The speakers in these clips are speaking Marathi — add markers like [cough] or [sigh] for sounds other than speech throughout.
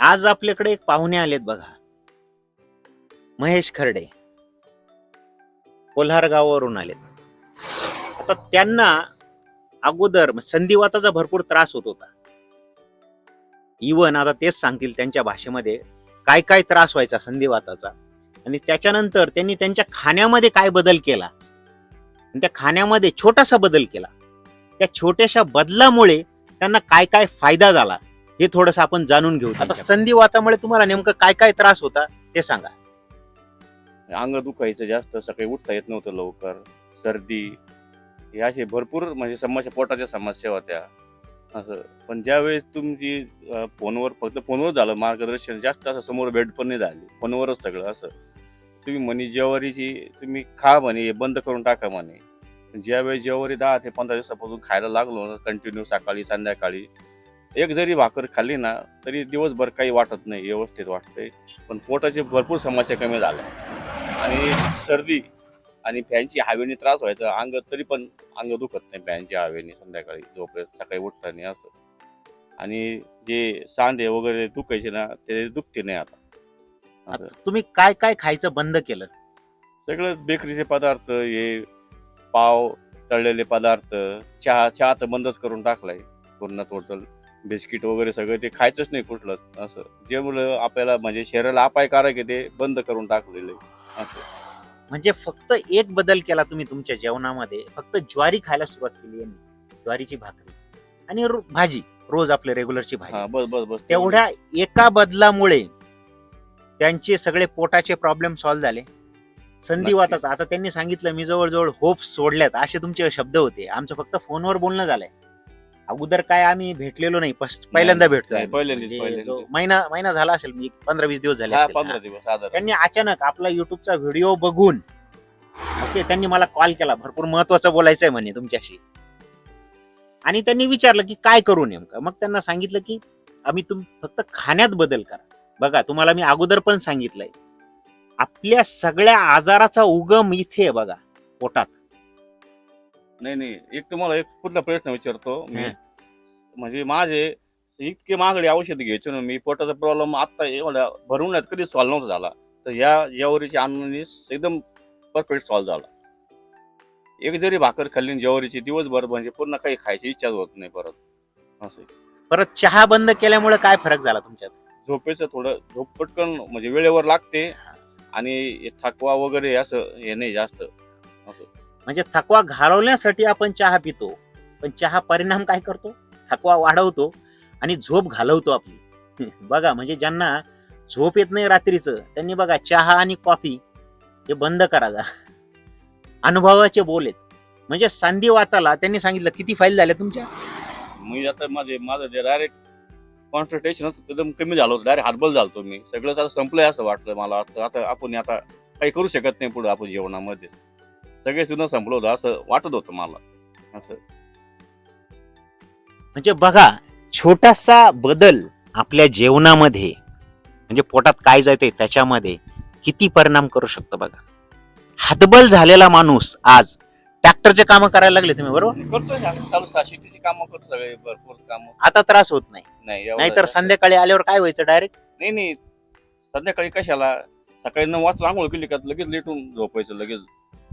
आज आपल्याकडे एक पाहुणे आलेत बघा. महेश खर्डे. कोल्हार गावावरून आलेत. आता त्यांना अगोदर संधिवाताचा भरपूर त्रास होत होता. इवन आता तेच सांगतील त्यांच्या भाषेमध्ये काय काय त्रास व्हायचा संधिवाताचा. आणि त्याच्यानंतर त्यांनी त्यांच्या खाण्यामध्ये काय बदल केला? आणि त्या खाण्यामध्ये छोटासा बदल केला. त्या छोट्याशा बदलामुळे त्यांना काय काय फायदा झाला? हे थोडस आपण जाणून घेऊ आता संधिवातामुळे तुम्हाला नेमकं काय काय त्रास होता ते सांगा. अंग दुखायचं जास्त सकाळी उठता येत नव्हतं लवकर. सर्दी हे असे भरपूर म्हणजे समस्या पोटाच्या समस्या होत्या. असं. पण ज्यावेळेस तुमची फोनवर फक्त फोनवर झालं मार्गदर्शन जास्त असं समोर भेट पण नाही झाली. फोनवरच सगळं असं. तुम्ही म्हणे जेवारीची तुम्ही खा म्हणे हे बंद करून टाका म्हणे. ज्यावेळेस जेवारी दहा ते पंधरा दिवसापासून खायला लागलो कंटिन्यू सकाळी संध्याकाळी एक जरी भाकर खाल्ली ना तरी दिवसभर काही वाटत नाही व्यवस्थित वाटतंय. पण पोटाची भरपूर समस्या कमी झाल्या. आणि सर्दी आणि फॅनची हवेने त्रास व्हायचा अंग तरी पण अंग दुखत नाही फॅनच्या हवेने संध्याकाळी झोपेत सकाळी उठताना असं. आणि जे सांधे वगैरे दुखायचे ना ते दुखते नाही आता. आता असं तुम्ही काय काय खायचं बंद केलं? सगळं बेकरीचे पदार्थ हे पाव तळलेले पदार्थ चहा चहा तर बंदच करून टाकलाय पूर्ण टोटल बिस्किट वगैरे सगळं ते खायचंच नाही कुठलं असं. जे मुलं आपल्याला म्हणजे शरीराला अपायकारक आहे ते बंद करून टाकलेलं आहे असं. म्हणजे फक्त एक बदल केला तुम्ही तुमच्या जेवणामध्ये फक्त ज्वारी खायला सुरुवात केली यांनी ज्वारीची भाकरी. आणि रो- भाजी रोज आपले रेग्युलरची भाजी. हा बस बस बस. तेवढ्या एका बदलामुळे त्यांचे सगळे पोटाचे प्रॉब्लेम सॉल्व्ह झाले. संधिवाताचा. आता त्यांनी सांगितलं मी जवळजवळ होप्स सोडल्यात. असे तुमचे शब्द होते. आमचं फक्त फोनवर बोलणं झालंय. अगोदर काय आम्ही भेटलेलो नाही फर्स्ट पहिल्यांदा भेटतोय आम्ही. म्हणजे महिना महिना झाला असेल मी पंधरा वीस दिवस झाले असतील. पंधरा. दिवस साधारण त्यांनी अचानक आपला युट्यूबचा व्हिडिओ बघून ओके त्यांनी मला कॉल केला भरपूर महत्वाचं बोलायचंय म्हणे तुमच्याशी आणि त्यांनी विचारलं की काय करू नेमकं मग त्यांना सांगितलं की आम्ही तुम फक्त खाण्यात बदल करा बघा तुम्हाला मी अगोदर पण सांगितलंय आपल्या सगळ्या आजाराचा उगम इथे आहे बघा पोटात नाही नाही. एक तुम्हाला एक पुढला प्रश्न विचारतो मी. म्हणजे माझे इतके महागडे औषध घ्यायचो ना मी पोटाचा प्रॉब्लेम आता एवढ्या भरून कधी सॉल्व्ह नव्हता झाला. तर या ज्वारीच्या अन्नाने एकदम परफेक्ट सॉल्व्ह झाला. एक जरी भाकर खाल्ली ज्वारीची दिवसभर म्हणजे पूर्ण काही खायची इच्छा होत नाही परत. असं परत चहा बंद केल्यामुळे काय फरक झाला तुमच्यात? झोपेचं थोडं झोप पटकन म्हणजे वेळेवर लागते आणि थकवा वगैरे असं हे नाही जास्त. असं. म्हणजे थकवा घालवण्यासाठी आपण चहा पितो. पण चहा परिणाम काय करतो? थकवा वाढवतो आणि झोप घालवतो आपली. [laughs] बघा म्हणजे ज्यांना झोप येत नाही रात्रीचं त्यांनी बघा चहा आणि कॉफी हे बंद करायचा अनुभवाचे बोल आहेत. म्हणजे संधिवाताला त्यांनी सांगितलं किती फाईल झाल्या तुमच्या? मी आता माझे माझं जे डायरेक्ट कॉन्सन्ट्रेशन एकदम कमी झालं होतं. डायरेक्ट हातबल झालतो मी. सगळं आता संपलंय असं वाटलं मला. आता आता आपण आता काही करू शकत नाही पुढे आपण जेवणामध्ये सगळे सुद्धा संपलं होतं असं वाटत होतं मला. असं. म्हणजे बघा छोटासा बदल आपल्या जेवणामध्ये म्हणजे पोटात काय जाते त्याच्यामध्ये किती परिणाम करू शकतो बघा. हातबल झालेला माणूस आज ट्रॅक्टरचे कामं करायला लागले तुम्ही बरोबर? ना, चालू सा- शेतीची कामं करतो सगळे भरपूर कामं. आता त्रास होत नाही. नाही एवढं नाहीतर संध्याकाळी आल्यावर काय व्हायचं डायरेक्ट नाही नाही. संध्याकाळी कशाला? सकाळी नऊ वाजता आंघोळ केली का लगेच लेटून झोपायचं लगेच.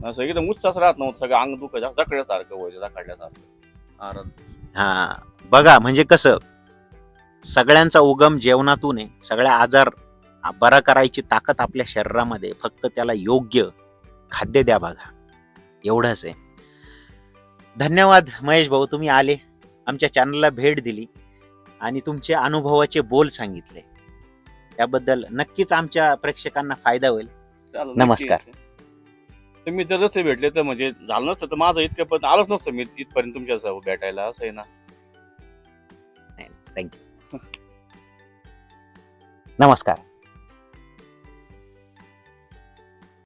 असं एकदम उत्साह राहत नव्हतं सगळं अंग दुखायचं जखड्यासारखं व्हायचं जखडल्यासारखं हा बघा म्हणजे कसं सगळ्यांचा उगम जेवणातून आहे सगळ्या आजार बरा करायची ताकद आपल्या शरीरामध्ये फक्त त्याला योग्य खाद्य द्या बघा एवढंच आहे. धन्यवाद महेश भाऊ तुम्ही आले आमच्या चॅनलला भेट दिली आणि तुमचे अनुभवाचे बोल सांगितले. त्याबद्दल नक्कीच आमच्या प्रेक्षकांना फायदा होईल. नमस्कार. तर तुम्ही जर रस्ते भेटले तर म्हणजे झालं नसतं. तर माझं इतकं पण आलोच नसतं. मी इथपर्यंत तुमच्या भेटायला. असं आहे ना? थँक्यू [laughs] नमस्कार.